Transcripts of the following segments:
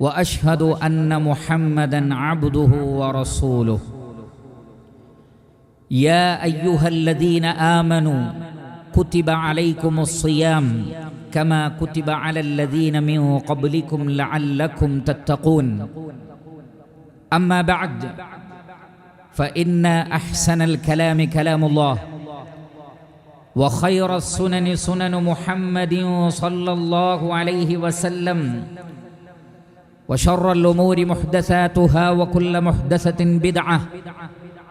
وأشهد أن محمدا عبده ورسوله. يا أيها الذين آمنوا كتب عليكم الصيام كما كتب على الذين من قبلكم لعلكم تتقون. أما بعد فإن أحسن الكلام كلام الله وخير السنن سنن محمد صلى الله عليه وسلم وشر الأمور محدثاتها وكل محدثة بدعة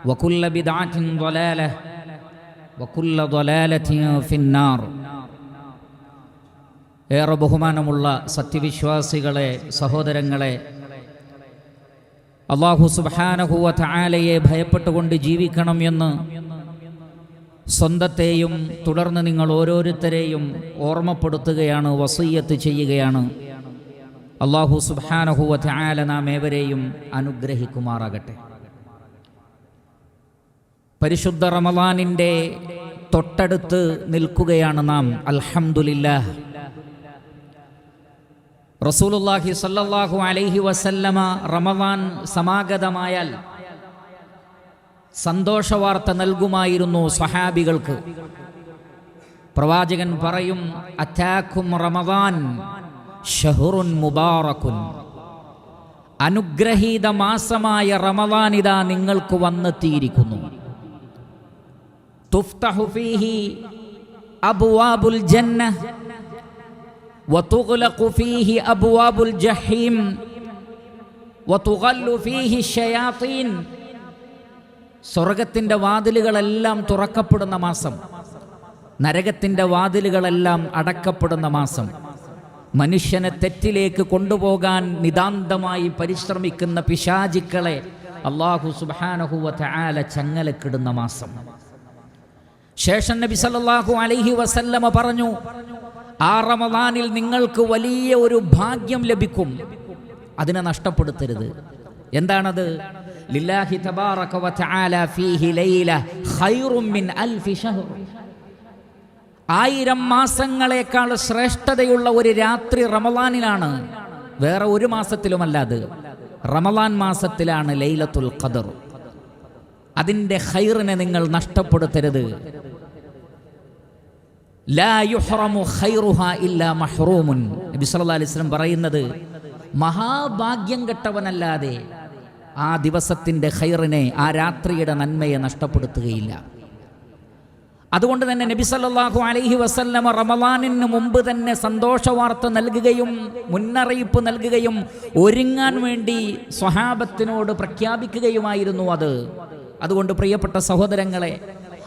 وكل بدعة ضلالة وكل ضلالة في النار ഏറെ ബഹുമാനമുള്ള സത്യവിശ്വാസികളെ സഹോദരങ്ങളെ അള്ളാഹു സുബാനഹുവ താലയെ ഭയപ്പെട്ടുകൊണ്ട് ജീവിക്കണം എന്ന് സ്വന്തത്തെയും തുടർന്ന് നിങ്ങൾ ഓരോരുത്തരെയും ഓർമ്മപ്പെടുത്തുകയാണ് വസയ്യത്ത് ചെയ്യുകയാണ് അള്ളാഹു സുബാനഹുവ ആല നാം ഏവരെയും അനുഗ്രഹിക്കുമാറാകട്ടെ. പരിശുദ്ധ റമലാനിന്റെ തൊട്ടടുത്ത് നിൽക്കുകയാണ് നാം. അൽഹംദുലില്ലാ റസൂലുല്ലാഹി സല്ലാഹു അലൈഹി വസല്ലമ റമലാൻ സമാഗതമായാൽ സന്തോഷവാർത്ത നൽകുമായിരുന്നു സഹാബികൾക്ക് പ്രവാചകൻ പറയും അറ്റാക്കും റമദാൻ ഷഹുറുൻ മുബാറക്കുൻ അനുഗ്രഹീത മാസമായ റമദാൻ ഇതാ നിങ്ങൾക്ക് വന്നെത്തിയിരിക്കുന്നു തുഫ്തഹു ഫീഹി അബ്വാബുൽ ജന്ന وتغلق فيه أبواب الجحيم وتغل فيه الشياطين സ്വർഗത്തിൻ്റെ വാതിലുകളെല്ലാം തുറക്കപ്പെടുന്ന മാസം നരകത്തിൻ്റെ വാതിലുകളെല്ലാം അടക്കപ്പെടുന്ന മാസം മനുഷ്യനെ തെറ്റിലേക്ക് കൊണ്ടുപോകാൻ നിതാന്തമായി പരിശ്രമിക്കുന്ന പിശാചിക്കളെ അള്ളാഹു സുബാനഹുവ ആല ചങ്ങലക്കിടുന്ന മാസം. ശേഷം നബി സല്ലാഹു അലൈഹി വസല്ലമ പറഞ്ഞു ആ റമദാനിൽ നിങ്ങൾക്ക് വലിയ ഒരു ഭാഗ്യം ലഭിക്കും. അതിനെ നഷ്ടപ്പെടുത്തരുത്. എന്താണത്? ലില്ലാഹി തബാറക വ തആല ഫീഹി ലൈല ഖൈറും മിൻ അൽഫി ഷഹർ ആയിരം മാസങ്ങളെക്കാൾ ശ്രേഷ്ഠതയുള്ള ഒരു രാത്രി റമലാനിലാണ് വേറെ ഒരു മാസത്തിലുമല്ല അത്. റമലാൻ മാസത്തിലാണ് ലൈലത്തുൽ ഖദർ. അതിന്റെ ഹൈറിനെ നിങ്ങൾ നഷ്ടപ്പെടുത്തരുത്. ലാ യുഹ്റമു ഖൈറുഹാ ഇല്ലാ മഹ്റൂമുൻ. നബി സല്ലല്ലാഹു അലൈഹി വസല്ലം പറയുന്നത് മഹാഭാഗ്യം കെട്ടവനല്ലാതെ ആ ദിവസത്തിന്റെ ഹൈറിനെ ആ രാത്രിയുടെ നന്മയെ നഷ്ടപ്പെടുത്തുകയില്ല. അതുകൊണ്ട് തന്നെ നബി സല്ലാഹു അലൈഹി വസല്ലമ റമദാനിന് മുമ്പ് തന്നെ സന്തോഷവാർത്ത നൽകുകയും മുന്നറിയിപ്പ് നൽകുകയും ഒരുങ്ങാൻ വേണ്ടി സ്വഹാബത്തിനോട് പ്രഖ്യാപിക്കുകയുമായിരുന്നു അത്. അതുകൊണ്ട് പ്രിയപ്പെട്ട സഹോദരങ്ങളെ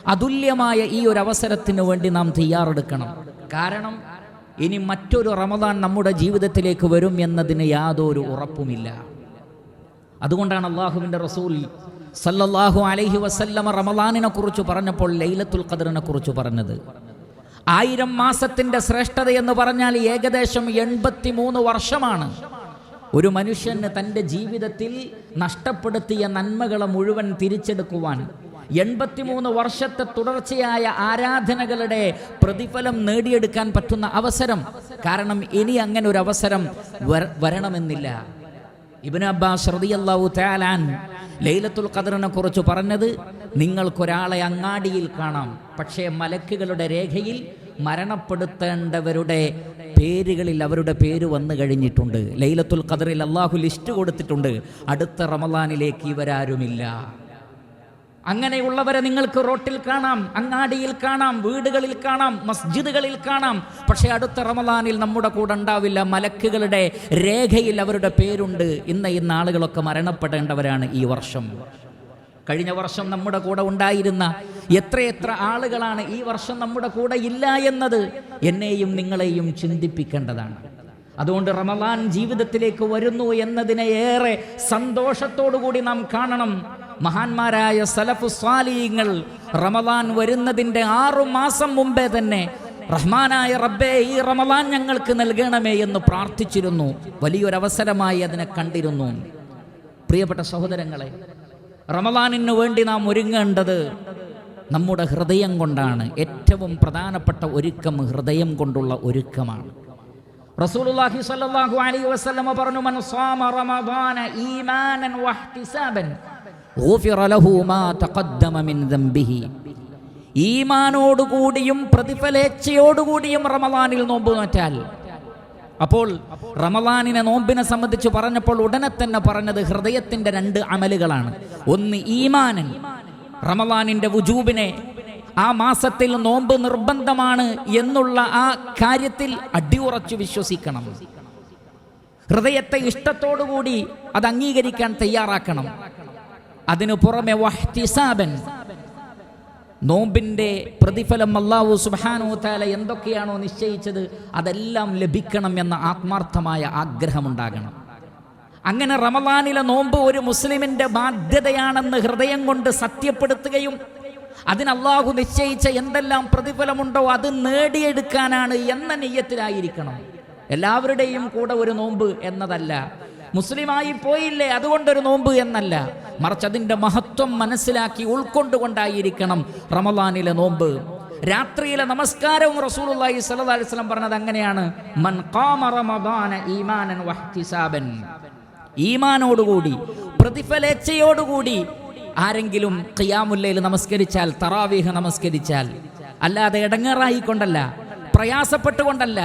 അതുല്യമായ ഈ ഒരു അവസരത്തിന് വേണ്ടി നാം തയ്യാറെടുക്കണം. കാരണം ഇനി മറ്റൊരു റമദാൻ നമ്മുടെ ജീവിതത്തിലേക്ക് വരും എന്നതിന് യാതൊരു ഉറപ്പുമില്ല. അതുകൊണ്ടാണ് അള്ളാഹുവിന്റെ റസൂൽ സല്ലല്ലാഹു അലൈഹി വസല്ലമ റമദാനിനെ കുറിച്ച് പറഞ്ഞപ്പോൾ ലൈലത്തുൽ ഖദറിനെ കുറിച്ച് പറഞ്ഞത്. ആയിരം മാസത്തിന്റെ ശ്രേഷ്ഠത എന്ന് പറഞ്ഞാൽ ഏകദേശം എൺപത്തി മൂന്ന് വർഷമാണ്. ഒരു മനുഷ്യന് തന്റെ ജീവിതത്തിൽ നഷ്ടപ്പെടുത്തിയ നന്മകളെ മുഴുവൻ തിരിച്ചെടുക്കുവാൻ എൺപത്തിമൂന്ന് വർഷത്തെ തുടർച്ചയായ ആരാധനകളുടെ പ്രതിഫലം നേടിയെടുക്കാൻ പറ്റുന്ന അവസരം. കാരണം ഇനി അങ്ങനെ ഒരു അവസരം വരണമെന്നില്ല. ഇബിൻ അബ്ബാസ് റളിയല്ലാഹു തആലാൻ ലൈലത്തുൽ ഖദറിനെ കുറിച്ച് പറഞ്ഞത് നിങ്ങൾക്കൊരാളെ അങ്ങാടിയിൽ കാണാം. പക്ഷേ മലക്കുകളുടെ രേഖയിൽ മരണപ്പെടുത്തേണ്ടവരുടെ പേരുകളിൽ അവരുടെ പേര് വന്നു കഴിഞ്ഞിട്ടുണ്ട്. ലൈലത്തുൽ ഖദറിൽ അള്ളാഹു ലിസ്റ്റ് കൊടുത്തിട്ടുണ്ട്. അടുത്ത റമദാനിലേക്ക് ഇവരാരുമില്ല. അങ്ങനെയുള്ളവരെ നിങ്ങൾക്ക് റോട്ടിൽ കാണാം അങ്ങാടിയിൽ കാണാം വീടുകളിൽ കാണാം മസ്ജിദുകളിൽ കാണാം. പക്ഷേ അടുത്ത റമദാനിൽ നമ്മുടെ കൂടെ ഉണ്ടാവില്ല. മലക്കുകളുടെ രേഖയിൽ അവരുടെ പേരുണ്ട്. ഇന്ന് ഇന്ന് ആളുകളൊക്കെ മരണപ്പെടേണ്ടവരാണ് ഈ വർഷം. കഴിഞ്ഞ വർഷം നമ്മുടെ കൂടെ ഉണ്ടായിരുന്ന എത്രയെത്ര ആളുകളാണ് ഈ വർഷം നമ്മുടെ കൂടെ ഇല്ല എന്നത് എന്നെയും നിങ്ങളെയും ചിന്തിപ്പിക്കേണ്ടതാണ്. അതുകൊണ്ട് റമദാൻ ജീവിതത്തിലേക്ക് വരുന്നു എന്നതിനെ ഏറെ സന്തോഷത്തോടു കൂടി നാം കാണണം. മഹാന്മാരായ സലഫു സ്വാലീങ്ങൾ റമദാൻ വരുന്നതിന്റെ ആറു മാസം മുമ്പേ തന്നെ റഹ്മാനായ റബ്ബേ ഈ റമദാൻ ഞങ്ങൾക്ക് നൽകണമേ എന്ന് പ്രാർത്ഥിച്ചിരുന്നു. വലിയൊരവസരമായി അതിനെ കണ്ടിരുന്നു. പ്രിയപ്പെട്ട സഹോദരങ്ങളെ റമദാനിന് വേണ്ടി നാം ഒരുങ്ങേണ്ടത് നമ്മുടെ ഹൃദയം കൊണ്ടാണ്. ഏറ്റവും പ്രധാനപ്പെട്ട ഒരുക്കം ഹൃദയം കൊണ്ടുള്ള ഒരുക്കമാണ്. റസൂലുള്ളാഹി സ്വല്ലല്ലാഹു അലൈഹി പറഞ്ഞു മൻ സ്വാമ റമദാന ഈമാനോടുകൂടിയും പ്രതിഫലേച്ഛയോടുകൂടിയും റമദാനിൽ നോമ്പ് നോറ്റാൽ. അപ്പോൾ റമദാനിനെ നോമ്പിനെ സംബന്ധിച്ച് പറഞ്ഞപ്പോൾ ഉടനെ തന്നെ പറഞ്ഞത് ഹൃദയത്തിന്റെ രണ്ട് അമലുകളാണ്. ഒന്ന് ഈമാനൻ. റമദാനിന്റെ വുജൂബിനെ ആ മാസത്തിൽ നോമ്പ് നിർബന്ധമാണ് എന്നുള്ള ആ കാര്യത്തിൽ അടിയുറച്ചു വിശ്വസിക്കണം. ഹൃദയത്തെ ഇഷ്ടത്തോടുകൂടി അത് അംഗീകരിക്കാൻ തയ്യാറാക്കണം. അതിനു പുറമെ വഹ്തിസാബൻ. നോമ്പിന്റെ പ്രതിഫലം അള്ളാഹു സുബാനോ താല എന്തൊക്കെയാണോ നിശ്ചയിച്ചത് അതെല്ലാം ലഭിക്കണം എന്ന ആത്മാർത്ഥമായ ആഗ്രഹമുണ്ടാകണം. അങ്ങനെ റമദാനിലെ നോമ്പ് ഒരു മുസ്ലിമിന്റെ ബാധ്യതയാണെന്ന് ഹൃദയം കൊണ്ട് സത്യപ്പെടുത്തുകയും അതിന് അള്ളാഹു നിശ്ചയിച്ച എന്തെല്ലാം പ്രതിഫലമുണ്ടോ അത് നേടിയെടുക്കാനാണ് എന്ന നെയ്യത്തിലായിരിക്കണം എല്ലാവരുടെയും കൂടെ ഒരു നോമ്പ് എന്നതല്ല. മുസ്ലിമായി പോയില്ലേ? അതുകൊണ്ടൊരു നോമ്പ് എന്നല്ല. മറിച്ച് അതിന്റെ മഹത്വം മനസ്സിലാക്കി ഉൾക്കൊണ്ടുകൊണ്ടായിരിക്കണം റമദാനിലെ നോമ്പ്. രാത്രിയിലെ നമസ്കാരവും റസൂലുള്ളാഹി സ്വല്ലല്ലാഹി അലൈഹി വസല്ലം പറഞ്ഞത് അങ്ങനെയാണ്. മൻ ഖാമ റമദാന ഈമാനോടുകൂടി പ്രതിഫലേച്ഛയോടുകൂടി ആരെങ്കിലും ഖിയാമുല്ലയിൽ നമസ്കരിച്ചാൽ തറാവീഹ് നമസ്കരിച്ചാൽ അല്ലാതെ ഇടങ്ങേറായിക്കൊണ്ടല്ല പ്രയാസപ്പെട്ടുകൊണ്ടല്ല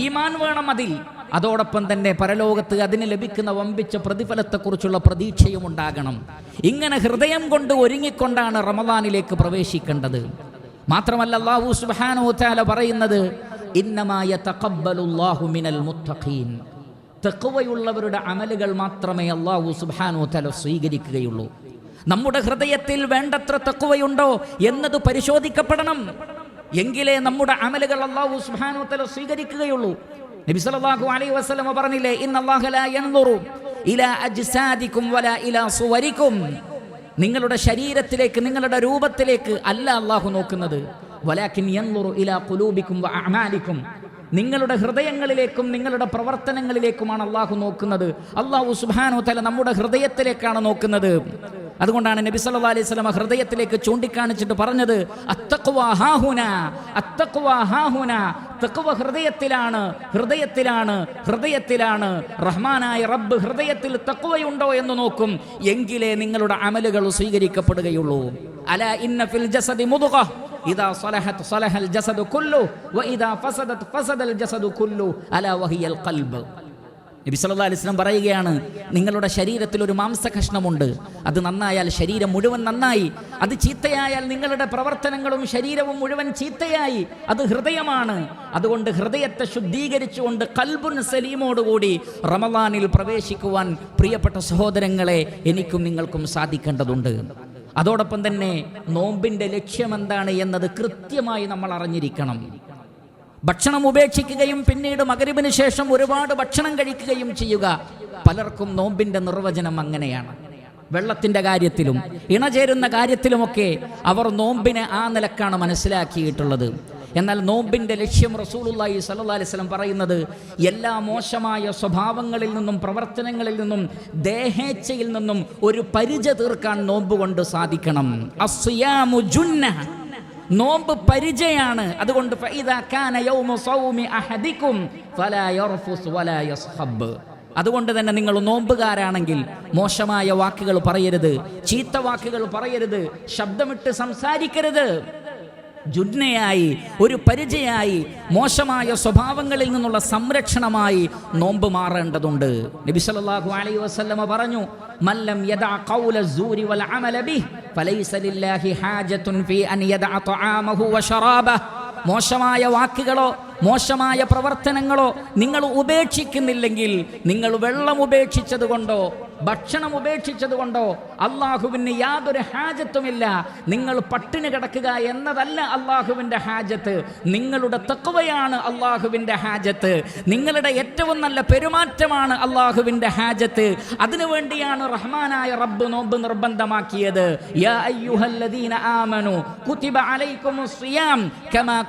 ഈമാൻ വേണം അതിൽ. അതോടൊപ്പം തന്നെ പരലോകത്ത് അതിന് ലഭിക്കുന്ന വമ്പിച്ച പ്രതിഫലത്തെക്കുറിച്ചുള്ള പ്രതീക്ഷയും ഉണ്ടാകണം. ഇങ്ങനെ ഹൃദയം കൊണ്ട് ഒരുങ്ങിക്കൊണ്ടാണ് റമദാനിലേക്ക് പ്രവേശിക്കേണ്ടത്. മാത്രമല്ല അള്ളാഹു സുബ്ഹാനഹു തആല പറയുന്നത് ഇന്നമായ തഖബ്ബലുല്ലാഹു മിനൽ മുത്തഖീൻ. തെക്കുവയുള്ളവരുടെ അമലുകൾ മാത്രമേ അള്ളാഹു സുബ്ഹാനഹു തആല സ്വീകരിക്കുകയുള്ളൂ. നമ്മുടെ ഹൃദയത്തിൽ വേണ്ടത്ര തെക്കുവയുണ്ടോ എന്നത് പരിശോധിക്കപ്പെടണം. എങ്കിലേ നമ്മുടെ അമലുകൾ അള്ളാഹു സുബ്ഹാനഹു തആല സ്വീകരിക്കുകയുള്ളൂ. നബി സല്ലല്ലാഹു അലൈഹി വസല്ലം പറഞ്ഞില്ലേ ഇന്നല്ലാഹ ലാ യൻദുറു ഇലാ അജ്സാദികും വലാ ഇലാ സുവരികും. നിങ്ങളുടെ ശരീരത്തിലേക്ക് നിങ്ങളുടെ രൂപത്തിലേക്ക് അല്ല അള്ളാഹു നോക്കുന്നത്. വലാക്കിൻ യൻദുറു ഇലാ ഖുലൂബിക്കും വ അഅമാലിക്കും നിങ്ങളുടെ ഹൃദയങ്ങളിലേക്കും നിങ്ങളുടെ പ്രവർത്തനങ്ങളിലേക്കുമാണ് അള്ളാഹു നോക്കുന്നത്. അള്ളാഹു സുബാനോ തല നമ്മുടെ ഹൃദയത്തിലേക്കാണ് നോക്കുന്നത്. അതുകൊണ്ടാണ് നബി സല്ലാ അലൈഹി സ്വലമ ഹൃദയത്തിലേക്ക് ചൂണ്ടിക്കാണിച്ചിട്ട് പറഞ്ഞത് ഹൃദയത്തിലാണ് ഹൃദയത്തിലാണ് ഹൃദയത്തിലാണ്. റഹ്മാനായ റബ്ബ് ഹൃദയത്തിൽ തക്കുവയുണ്ടോ എന്ന് നോക്കും. എങ്കിലേ നിങ്ങളുടെ അമലുകൾ സ്വീകരിക്കപ്പെടുകയുള്ളൂ. അല ഇന്ന ഫിൽ ജസദി മുദ്ഗ ഇദാ സലഹത് സലഹൽ ജസദു കുല്ലു വഇദാ ഫസദത് ഫസദൽ ജസദു കുല്ലു അലാ വഹിയൽ ഖൽബ്. നബി പറയുകയാണ് നിങ്ങളുടെ ശരീരത്തിൽ ഒരു മാംസ കഷ്ണമുണ്ട് അത് നന്നായാൽ ശരീരം മുഴുവൻ നന്നായി. അത് ചീത്തയായാൽ നിങ്ങളുടെ പ്രവർത്തനങ്ങളും ശരീരവും മുഴുവൻ ചീത്തയായി. അത് ഹൃദയമാണ്. അതുകൊണ്ട് ഹൃദയത്തെ ശുദ്ധീകരിച്ചുകൊണ്ട് കൽബുൻ സലീമോടുകൂടി റമദാനിൽ പ്രവേശിക്കുവാൻ പ്രിയപ്പെട്ട സഹോദരങ്ങളെ എനിക്കും നിങ്ങൾക്കും സാധിക്കേണ്ടതുണ്ട്. അതോടൊപ്പം തന്നെ നോമ്പിന്റെ ലക്ഷ്യമെന്താണ് എന്നത് കൃത്യമായി നമ്മൾ അറിഞ്ഞിരിക്കണം. ഭക്ഷണം ഉപേക്ഷിക്കുകയും പിന്നീട് മകരിവിന് ശേഷം ഒരുപാട് ഭക്ഷണം കഴിക്കുകയും ചെയ്യുക. പലർക്കും നോമ്പിന്റെ നിർവചനം അങ്ങനെയാണ്. വെള്ളത്തിന്റെ കാര്യത്തിലും ഇണചേരുന്ന കാര്യത്തിലുമൊക്കെ അവർ നോമ്പിനെ ആ നിലക്കാണ് മനസ്സിലാക്കിയിട്ടുള്ളത്. എന്നാൽ നോമ്പിന്റെ ലക്ഷ്യം സ്വല്ലല്ലാഹി അലൈഹി വസല്ലം പറയുന്നത് എല്ലാ മോശമായ സ്വഭാവങ്ങളിൽ നിന്നും പ്രവർത്തനങ്ങളിൽ നിന്നും ദേഹേച്ഛയിൽ നിന്നും ഒരു പരിച തീർക്കാൻ നോമ്പ് കൊണ്ട് സാധിക്കണം. അസ്യാമു ജുന്ന. നോമ്പ് പരിചയാണ്. അതുകൊണ്ട് അതുകൊണ്ട് തന്നെ നിങ്ങൾ നോമ്പുകാരാണെങ്കിൽ മോശമായ വാക്കുകൾ പറയരുത് ചീത്ത വാക്കുകൾ പറയരുത് ശബ്ദമിട്ട് സംസാരിക്കരുത്. ജുന്നയായി ഒരു പരിചയായി മോശമായ സ്വഭാവങ്ങളിൽ നിന്നുള്ള സംരക്ഷണമായി നോമ്പ് മാറേണ്ടതുണ്ട്. നബി സല്ലല്ലാഹു അലൈഹി വസല്ലമ പറഞ്ഞു മല്ലം യദാ ഖൗല സൂരി വൽ അമല ബി ഫലൈസ ലില്ലാഹി ഹാജത്തുൻ ഫീ അൻ യദാ തആമഹു വശറാബഹു മോശമായ വാക്കുകളോ മോശമായ പ്രവർത്തനങ്ങളോ നിങ്ങൾ ഉപേക്ഷിക്കുന്നില്ലെങ്കിൽ നിങ്ങൾ വെള്ളം ഉപേക്ഷിച്ചത് കൊണ്ടോ ഭക്ഷണം ഉപേക്ഷിച്ചത് കൊണ്ടോ അള്ളാഹുവിന് യാതൊരു ഹാജത്തുമില്ല. നിങ്ങൾ പട്ടിണി കിടക്കുക എന്നതല്ല അള്ളാഹുവിന്റെ ഹാജത്ത്. നിങ്ങളുടെ തക്കവയാണ് അള്ളാഹുവിന്റെ ഹാജത്ത്. നിങ്ങളുടെ ഏറ്റവും നല്ല പെരുമാറ്റമാണ് അള്ളാഹുവിന്റെ ഹാജത്ത്. അതിനുവേണ്ടിയാണ് റഹ്മാനായ റബ്ബ് നോമ്പ് നിർബന്ധമാക്കിയത്. ആമനു കമാ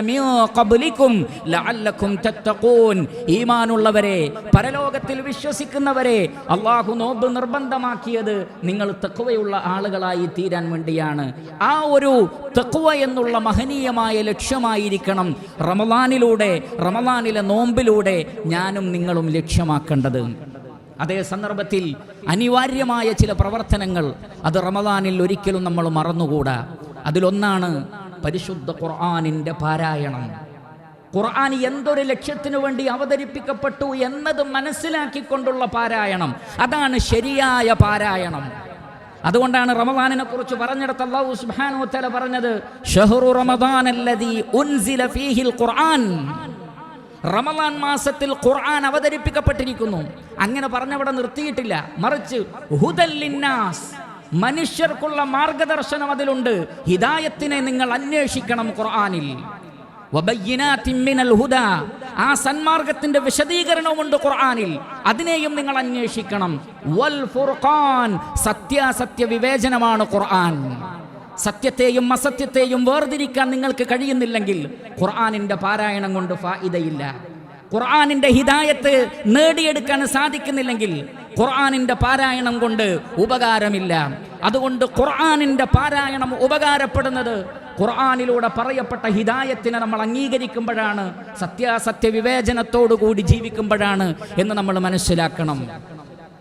മിൻ ഖബ്ലികും ലഅല്ലകും തത്തഖൂൻ. ഈമാനുള്ളവരെ പരലോകത്തിൽ വിശ്വസിക്കുന്നവരെ അള്ളാഹു നോമ്പ് നിർബന്ധമാക്കിയത് നിങ്ങൾ തെക്കുവയുള്ള ആളുകളായി തീരാൻ വേണ്ടിയാണ്. ആ ഒരു തെക്കുവ എന്നുള്ള മഹനീയമായ ലക്ഷ്യമായിരിക്കണം റമലാനിലൂടെ റമലാനിലെ നോമ്പിലൂടെ ഞാനും നിങ്ങളും ലക്ഷ്യമാക്കേണ്ടത്. അതേ സന്ദർഭത്തിൽ അനിവാര്യമായ ചില പ്രവർത്തനങ്ങൾ അത് റമദാനിൽ ഒരിക്കലും നമ്മൾ മറന്നുകൂടാ. അതിലൊന്നാണ് പരിശുദ്ധ ഖുർആാനിന്റെ പാരായണം. ഖുർആൻ എന്തൊരു ലക്ഷ്യത്തിനു വേണ്ടി അവതരിപ്പിക്കപ്പെട്ടു എന്നത് മനസ്സിലാക്കിക്കൊണ്ടുള്ള പാരായണം. അതാണ് ശരിയായ പാരായണം. അതുകൊണ്ടാണ് റമദാനിനെ കുറിച്ച് പറഞ്ഞിടത്ത് അല്ലാഹു സുബ്ഹാനഹു തല പറഞ്ഞത് ഷഹ്റു റമദാൻ അല്ലദീ ഉൻസില ഫീഹിൽ ഖുർആൻ. റമദാൻ മാസത്തിൽ ഖുർആൻ അവതരിപ്പിക്കപ്പെട്ടിരിക്കുന്നു. അങ്ങനെ പറഞ്ഞവിടെ നിർത്തിയിട്ടില്ല. മറിച്ച് ഹുദല്ലിന്നാസ് മനുഷ്യർക്കുള്ള മാർഗദർശനം അതിലുണ്ട്. ഹിദായത്തിനെ നിങ്ങൾ അന്വേഷിക്കണം ഖുർആനിൽ. ആ സന്മാർഗത്തിന്റെ വിശദീകരണവുമുണ്ട് ഖുർആാനിൽ. അതിനെയും നിങ്ങൾ അന്വേഷിക്കണം. വൽ ഫുർഖാൻ സത്യാസത്യ വിവേചനമാണ് ഖുർആൻ. സത്യത്തെയും അസത്യത്തെയും വേർതിരിക്കാൻ നിങ്ങൾക്ക് കഴിയുന്നില്ലെങ്കിൽ ഖുർആാനിന്റെ പാരായണം കൊണ്ട് ഫായിദയില്ല. ഖുർആാനിന്റെ ഹിദായത്ത് നേടിയെടുക്കാൻ സാധിക്കുന്നില്ലെങ്കിൽ ഖുർആനിന്റെ പാരായണം കൊണ്ട് ഉപകാരമില്ല. അതുകൊണ്ട് ഖുർആാനിന്റെ പാരായണം ഉപകാരപ്പെടുന്നത് ഖുർആാനിലൂടെ പറയപ്പെട്ട ഹിദായത്തിനെ നമ്മൾ അംഗീകരിക്കുമ്പോഴാണ് സത്യാസത്യ വിവേചനത്തോടുകൂടി ജീവിക്കുമ്പോഴാണ് എന്ന് നമ്മൾ മനസ്സിലാക്കണം.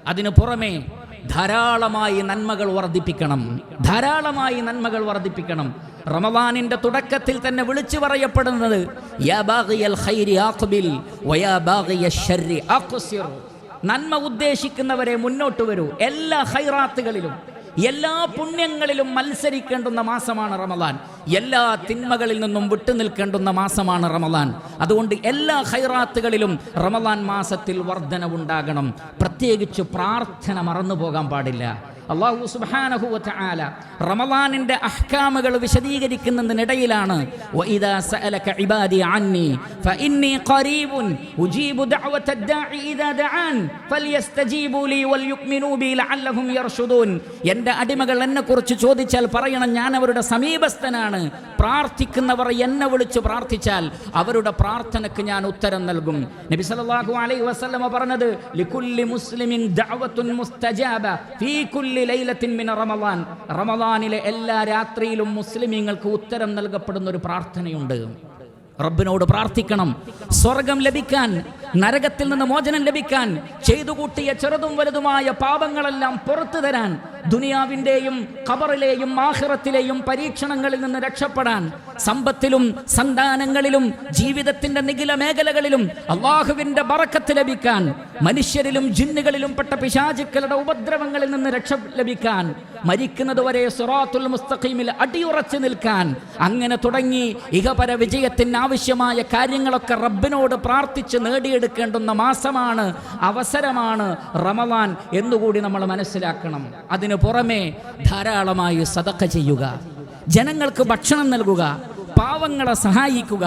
അതിനു പുറമേ ധാരാളമായി നന്മകൾ വർദ്ധിപ്പിക്കണം. ധാരാളമായി നന്മകൾ വർദ്ധിപ്പിക്കണം. റമവാനിന്റെ തുടക്കത്തിൽ തന്നെ വിളിച്ചു പറയപ്പെടുന്നത് നന്മ ഉദ്ദേശിക്കുന്നവരെ മുന്നോട്ട് വരൂ. എല്ലാ ഹൈറാത്തുകളിലും എല്ലാ പുണ്യങ്ങളിലും മത്സരിക്കേണ്ടുന്ന മാസമാണ് റമദാൻ. എല്ലാ തിന്മകളിൽ നിന്നും വിട്ടുനിൽക്കേണ്ടുന്ന മാസമാണ് റമദാൻ. അതുകൊണ്ട് എല്ലാ ഹൈറാത്തുകളിലും റമദാൻ മാസത്തിൽ വർധനവുണ്ടാകണം. പ്രത്യേകിച്ച് പ്രാർത്ഥന മറന്നു പോകാൻ പാടില്ല. അള്ളാഹു സുബ്ഹാനഹു വതആല റമദാനിന്റെ അഹ്കാമുകൾ വിശദീകരിക്കുന്നതിനിടയിലാണ് എന്റെ അടിമകൾ എന്നെ കുറിച്ച് ചോദിച്ചാൽ പറയണം ഞാൻ അവരുടെ സമീപസ്ഥനാണ്. പ്രാർത്ഥിക്കുന്നവർ എന്നെ വിളിച്ച് പ്രാർത്ഥിച്ചാൽ അവരുടെ പ്രാർത്ഥനയ്ക്ക് ഞാൻ ഉത്തരം നൽകും. നബി സല്ലല്ലാഹു അലൈഹി വസല്ലമ പറഞ്ഞത് ലികുല്ലി മുസ്ലിമിൻ ദഅവത്തുൻ മുസ്തജാബ ഫീ കുല്ലി ലൈലത്തിൻ മിന റമദാൻ. റമദാനിലെ എല്ലാ രാത്രിയിലും മുസ്ലിമീങ്ങൾക്ക് ഉത്തരം നൽകപ്പെടുന്ന ഒരു പ്രാർത്ഥനയുണ്ട്. റബ്ബിനോട് പ്രാർത്ഥിക്കണം. സ്വർഗം ലഭിക്കാൻ നരകത്തിൽ നിന്ന് മോചനം ലഭിക്കാൻ ചെയ്തു കൂട്ടിയ ചെറുതും വലുതുമായ പാപങ്ങളെല്ലാം പുറത്തു തരാൻ ദുനിയാവിന്റെയും ഖബറിലെയും ആഹ്റത്തിലെയും പരീക്ഷണങ്ങളിൽ നിന്ന് രക്ഷപ്പെടാൻ സമ്പത്തിലും സന്താനങ്ങളിലും ജീവിതത്തിന്റെ നിഖില മേഖലകളിലും അള്ളാഹുവിന്റെ ബറക്കത്ത് ലഭിക്കാൻ മനുഷ്യരിലും ജിന്നുകളിലും പെട്ട പിശാചുക്കളുടെ ഉപദ്രവങ്ങളിൽ നിന്ന് രക്ഷ ലഭിക്കാൻ മരിക്കുന്നത് വരെ സുറാത്തുൽ മുസ്തഖീമിൽ അടിയുറച്ചു നിൽക്കാൻ അങ്ങനെ തുടങ്ങി ഇഹപര വിജയത്തിന് ആവശ്യമായ കാര്യങ്ങളൊക്കെ റബ്ബിനോട് പ്രാർത്ഥിച്ച് നേടിയെടുക്കേണ്ടുന്ന മാസമാണ് അവസരമാണ് റമദാൻ എന്നുകൂടി നമ്മൾ മനസ്സിലാക്കണം. അതിനു പുറമെ ധാരാളമായി സതക്ക ചെയ്യുക. ജനങ്ങൾക്ക് ഭക്ഷണം നൽകുക. പാവങ്ങളെ സഹായിക്കുക.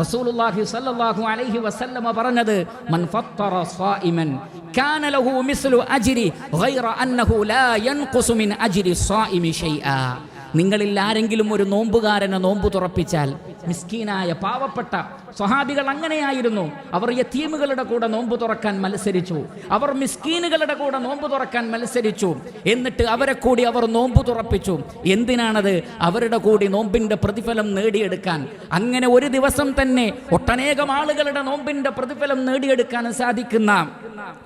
റസൂലുള്ളാഹി സ്വല്ലല്ലാഹു അലൈഹി വസല്ലമ പറഞ്ഞത് മൻ ഫത്തറ സ്വായിമൻ കാന ലഹു മിസ്ലു അജ്രി ഗൈറ അന്നഹു ലാ യൻഖുസു മിൻ അജ്രി സ്വായിമി ഷൈആ. നിങ്ങളിൽ ആരെങ്കിലും ഒരു നോമ്പുകാരനെ നോമ്പ് തുറപ്പിച്ചാൽ മിസ്കീനായ പാവപ്പെട്ട സ്വഹാബികൾ അങ്ങനെയായിരുന്നു. അവർ യത്തീമുകളുടെ കൂടെ നോമ്പ് തുറക്കാൻ മത്സരിച്ചു. അവർ മിസ്കീനുകളുടെ കൂടെ നോമ്പ് തുറക്കാൻ മത്സരിച്ചു. എന്നിട്ട് അവരെ കൂടി അവർ നോമ്പ് തുറപ്പിച്ചു. എന്തിനാണത്? അവരുടെ കൂടി നോമ്പിന്റെ പ്രതിഫലം നേടിയെടുക്കാൻ. അങ്ങനെ ഒരു ദിവസം തന്നെ ഒട്ടനേകം ആളുകളുടെ നോമ്പിന്റെ പ്രതിഫലം നേടിയെടുക്കാൻ സാധിക്കുന്ന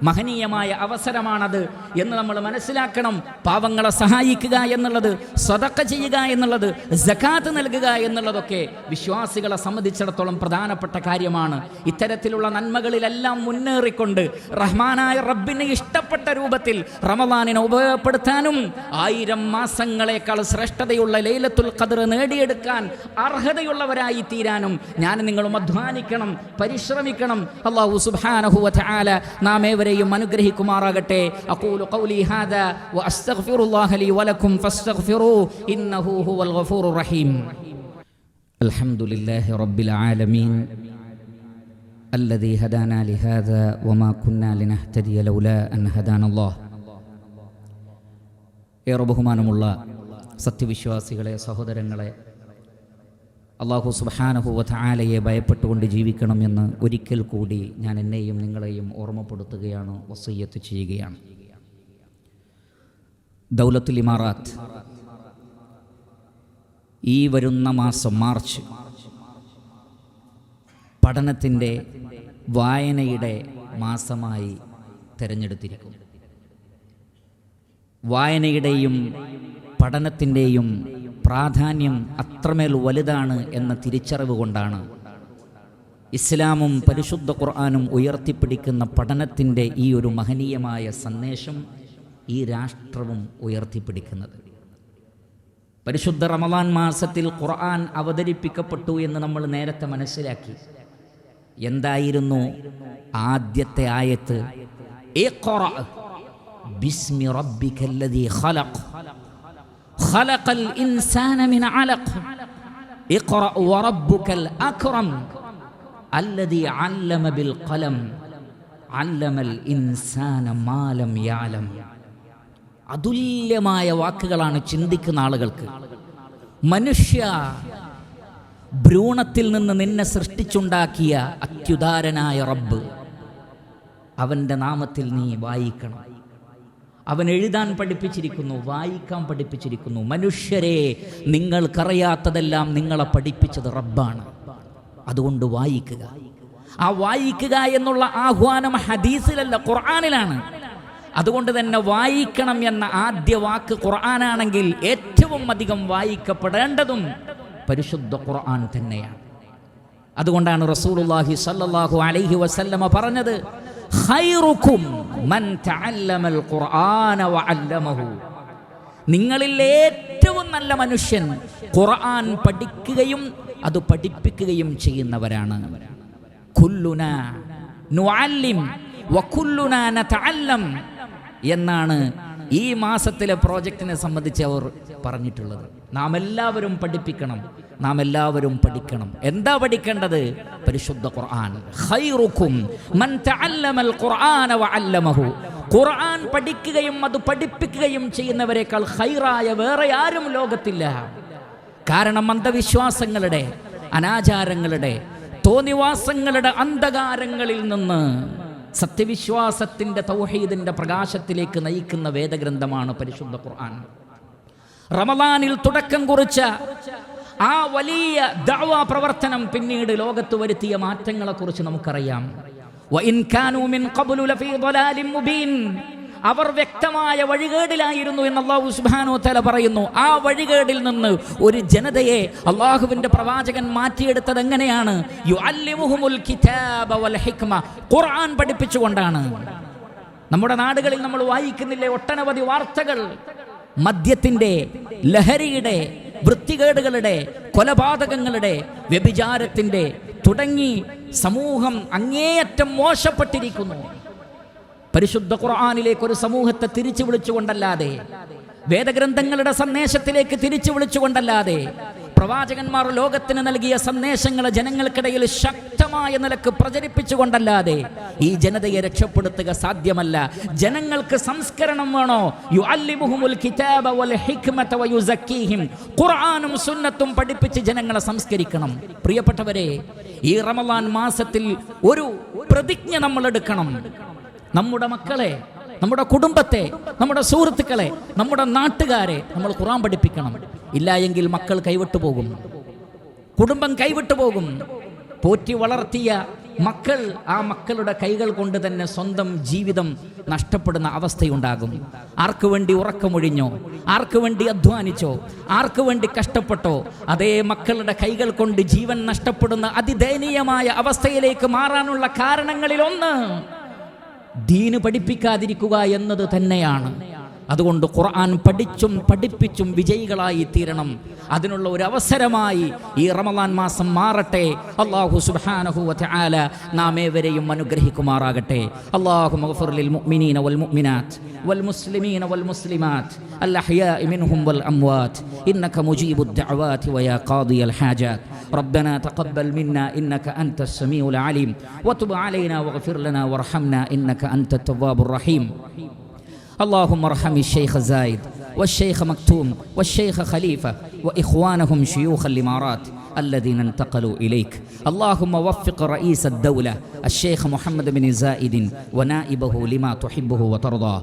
മഹനീയമായ അവസരമാണത് എന്ന് നമ്മൾ മനസ്സിലാക്കണം. പാവങ്ങളെ സഹായിക്കുക എന്നുള്ളത് സ്വതക്ക ചെയ്യുക എന്നുള്ളത് ജക്കാത്ത് നൽകുക എന്നുള്ളതൊക്കെ വിശ്വാസ വിശ്വാസികളെ സംബന്ധിച്ചിടത്തോളം പ്രധാനപ്പെട്ട കാര്യമാണ്. ഇത്തരത്തിലുള്ള നന്മകളിലെല്ലാം മുന്നേറിക്കൊണ്ട് റഹ്മാനായ റബ്ബിനെ ഇഷ്ടപ്പെട്ട രൂപത്തിൽ റമദാനിനെ ഉപയോഗപ്പെടുത്താനും ആയിരം മാസങ്ങളെക്കാൾ ശ്രേഷ്ഠതയുള്ള ലൈലത്തുൽ ഖദർ നേടിയെടുക്കാൻ അർഹതയുള്ളവരായി തീരാനും ഞാൻ നിങ്ങളും അധ്വാനിക്കണം പരിശ്രമിക്കണം. അള്ളാഹു സുബ്ഹാനഹു വതആല നാം ഏവരെയും അനുഗ്രഹിക്കുമാറാകട്ടെ. അഖൂലു ഖൗലി ഹാദാ لي ولكم വലക്കും ഫസ്തഗ്ഫിറൂ ഇന്നഹു ഹുവൽ ഗഫൂറുർ റഹീം അൽഹംദുലില്ലാഹി റബ്ബിൽ ആലമീൻ الذي هدانا لهذا وما كنا لنهتدي لولا أن هدانا الله ഏറെ ബഹുമാനമുള്ള സത്യവിശ്വാസികളെ സഹോദരങ്ങളെ അള്ളാഹു സുബാനഹുവത്ത് ആലയെ ഭയപ്പെട്ടുകൊണ്ട് ജീവിക്കണമെന്ന് ഒരിക്കൽ കൂടി ഞാൻ എന്നെയും നിങ്ങളെയും ഓർമ്മപ്പെടുത്തുകയാണ് വസയ്യത്ത് ചെയ്യുകയാണ് ദൗലത്തുൽ ഇമാറാത്ത് ഈ വരുന്ന മാസം മാർച്ച് പഠനത്തിന്റെ വായനയുടെ മാസമായി തിരഞ്ഞെടുത്തിരിക്കുന്നു. വായനയുടെയും പഠനത്തിന്റെയും പ്രാധാന്യം അത്രമേൽ വലുതാണ് എന്ന തിരിച്ചറിവ് കൊണ്ടാണ് ഇസ്ലാമും പരിശുദ്ധ ഖുർആാനും ഉയർത്തിപ്പിടിക്കുന്ന പഠനത്തിന്റെ ഈ ഒരു മഹനീയമായ സന്ദേശം ഈ രാഷ്ട്രവും ഉയർത്തിപ്പിടിക്കുന്നത്. പരിശുദ്ധ റമദാൻ മാസത്തിൽ ഖുർആൻ അവതരിപ്പിക്കപ്പെട്ടു എന്ന് നമ്മൾ നേരത്തെ മനസ്സിലാക്കി. എന്തായിരുന്നു ആദ്യത്തെ ആയത്ത്? ബിസ്മി റബ്ബിക്കല്ലദീ ഖലഖ്. ഖലഖൽ ഇൻസാന മിൻ അലഖ്. ഇഖ്റ വറബ്ബുക്കൽ അക്റം അല്ലദീ അല്ലമ ബിൽ ഖലം. അല്ലമൽ ഇൻസാന മാലം യാലം. അതുല്യമായ വാക്കുകളാണ് ചിന്തിക്കുന്ന ആളുകൾക്ക്. മനുഷ്യ ഭ്രൂണത്തിൽ നിന്ന് നിന്നെ സൃഷ്ടിച്ചുണ്ടാക്കിയ അത്യുദാരനായ റബ്ബ് അവന്റെ നാമത്തിൽ നീ വായിക്കണം. അവൻ എഴുതാൻ പഠിപ്പിച്ചിരിക്കുന്നു വായിക്കാൻ പഠിപ്പിച്ചിരിക്കുന്നു. മനുഷ്യരെ നിങ്ങൾക്കറിയാത്തതെല്ലാം നിങ്ങളെ പഠിപ്പിച്ചത് റബ്ബാണ്. അതുകൊണ്ട് വായിക്കുക. ആ വായിക്കുക എന്നുള്ള ആഹ്വാനം ഹദീസിലല്ല ഖുർആാനിലാണ്. അതുകൊണ്ട് തന്നെ വായിക്കണം എന്ന ആദ്യ വാക്ക് ഖുർആനാണെങ്കിൽ ഏറ്റവും അധികം വായിക്കപ്പെടേണ്ടതും പരിശുദ്ധ ഖുർആൻ തന്നെയാണ്. അതുകൊണ്ടാണ് റസൂലുള്ളാഹി സല്ലല്ലാഹു അലൈഹി വസല്ലമ പറഞ്ഞത് ഖൈറുക്കും മൻ തഅല്ലമൽ ഖുർആന വഅല്ലമഹു. നിങ്ങളിൽ ഏറ്റവും നല്ല മനുഷ്യൻ ഖുർആൻ പഠിക്കുകയും അത് പഠിപ്പിക്കുകയും ചെയ്യുന്നവരാണ്. കുല്ലുന നുഅല്ലിം നതഅല്ലം എന്നാണ് ഈ മാസത്തിലെ പ്രോജക്റ്റിനെ സംബന്ധിച്ച് അവർ പറഞ്ഞിട്ടുള്ളത്. നാം എല്ലാവരും പഠിപ്പിക്കണം. നാം എല്ലാവരും പഠിക്കണം. എന്താ പഠിക്കേണ്ടത്? പരിശുദ്ധ ഖുർആൻ. ഖൈറുക്കും മൻ തഅല്ലമൽ ഖുർആന വഅല്ലമഹു. ഖുർആൻ പഠിക്കുകയും അത് പഠിപ്പിക്കുകയും ചെയ്യുന്നവരെക്കാൾ ഹൈറായ വേറെ ആരും ലോകത്തില്ല. കാരണം അന്ധവിശ്വാസങ്ങളുടെ അനാചാരങ്ങളുടെ തോന്നിവാസങ്ങളുടെ അന്ധകാരങ്ങളിൽ നിന്ന് സത്യവിശ്വാസത്തിന്റെ തൗഹീദിന്റെ പ്രകാശത്തിലേക്ക് നയിക്കുന്ന വേദഗ്രന്ഥമാണ് പരിശുദ്ധ ഖുർആൻ. റമദാനിൽ തുടക്കം കുറിച്ച ആ വലിയ ദാവാ പ്രവർത്തനം പിന്നീട് ലോകത്ത് വരുത്തിയ മാറ്റങ്ങളെക്കുറിച്ച് നമുക്കറിയാം. അവർ വ്യക്തമായ വഴികേടിലായിരുന്നു എന്ന് അള്ളാഹു സുബാനോ തല പറയുന്നു. ആ വഴികേടിൽ നിന്ന് ഒരു ജനതയെ അള്ളാഹുവിന്റെ പ്രവാചകൻ മാറ്റിയെടുത്തത് എങ്ങനെയാണ്? ഖുർആൻ പഠിപ്പിച്ചുകൊണ്ടാണ്. നമ്മുടെ നാടുകളിൽ നമ്മൾ വായിക്കുന്നില്ലേ ഒട്ടനവധി വാർത്തകൾ? മദ്യത്തിന്റെ ലഹരിയുടെ വൃത്തികേടുകളുടെ കൊലപാതകങ്ങളുടെ വ്യഭിചാരത്തിന്റെ തുടങ്ങി സമൂഹം അങ്ങേയറ്റം മോശപ്പെട്ടിരിക്കുന്നു. പരിശുദ്ധ ഖുർആാനിലേക്ക് ഒരു സമൂഹത്തെ തിരിച്ചു വിളിച്ചുകൊണ്ടല്ലാതെ വേദഗ്രന്ഥങ്ങളുടെ സന്ദേശത്തിലേക്ക് തിരിച്ചു വിളിച്ചുകൊണ്ടല്ലാതെ പ്രവാചകന്മാർ ലോകത്തിന് നൽകിയ സന്ദേശങ്ങൾ ജനങ്ങൾക്കിടയിൽ ശക്തമായ നിലയ്ക്ക് പ്രചരിപ്പിച്ചുകൊണ്ടല്ലാതെ ഈ ജനതയെ രക്ഷപ്പെടുത്തുക സാധ്യമല്ല. ജനങ്ങൾക്ക് സംസ്കരണം വേണോ? ഖുർആാനും സുന്നത്തും പഠിപ്പിച്ച് ജനങ്ങളെ സംസ്കരിക്കണം. പ്രിയപ്പെട്ടവരെ ഈ റമളാൻ മാസത്തിൽ ഒരു പ്രതിജ്ഞ നമ്മൾ എടുക്കണം നമ്മുടെ മക്കളെ നമ്മുടെ കുടുംബത്തെ നമ്മുടെ സുഹൃത്തുക്കളെ നമ്മുടെ നാട്ടുകാരെ നമ്മൾ ഖുറാൻ പഠിപ്പിക്കണം. ഇല്ല എങ്കിൽ മക്കൾ കൈവിട്ടു പോകും. കുടുംബം കൈവിട്ടു പോകും. പോറ്റി വളർത്തിയ മക്കൾ ആ മക്കളുടെ കൈകൾ കൊണ്ട് തന്നെ സ്വന്തം ജീവിതം നഷ്ടപ്പെടുന്ന അവസ്ഥയുണ്ടാകും. ആർക്കു വേണ്ടി ഉറക്കമൊഴിഞ്ഞോ ആർക്കു വേണ്ടി അധ്വാനിച്ചോ ആർക്കു വേണ്ടി കഷ്ടപ്പെട്ടോ അതേ മക്കളുടെ കൈകൾ കൊണ്ട് ജീവൻ നഷ്ടപ്പെടുന്ന അതിദയനീയമായ അവസ്ഥയിലേക്ക് മാറാനുള്ള കാരണങ്ങളിൽ ഒന്ന് ദീന് പഠിപ്പിക്കാതിരിക്കുക എന്നത് തന്നെയാണ്. അതുകൊണ്ട് ഖുർആൻ പഠിച്ചും പഠിപ്പിച്ചും വിജയികളായി തീരണം അതിനുള്ള ഒരു അവസരമായി ഈ റമദാൻ മാസം മാറട്ടെ അള്ളാഹു സുബ്ഹാനഹു വതആല നാം ഏവരെയും അനുഗ്രഹിക്കുമാറാകട്ടെ അള്ളാഹു മഗ്ഫിർ മുഅ്മിനീന വൽ മുഅ്മിനാത്ത് വൽ മുസ്ലിമീന വൽ മുസ്ലിമാത്ത് الأحياء منهم والأموات إنك مجيب الدعوات ويا قاضي الحاجات ربنا تقبل منا إنك أنت السميع العليم وتب علينا واغفر لنا وارحمنا إنك أنت التواب الرحيم اللهم ارحم الشيخ زايد والشيخ مكتوم والشيخ خليفة وإخوانهم شيوخ الإمارات الذين انتقلوا إليك. اللهم وفق رئيس الدولة الشيخ محمد بن زائد ونائبه لما تحبه وترضى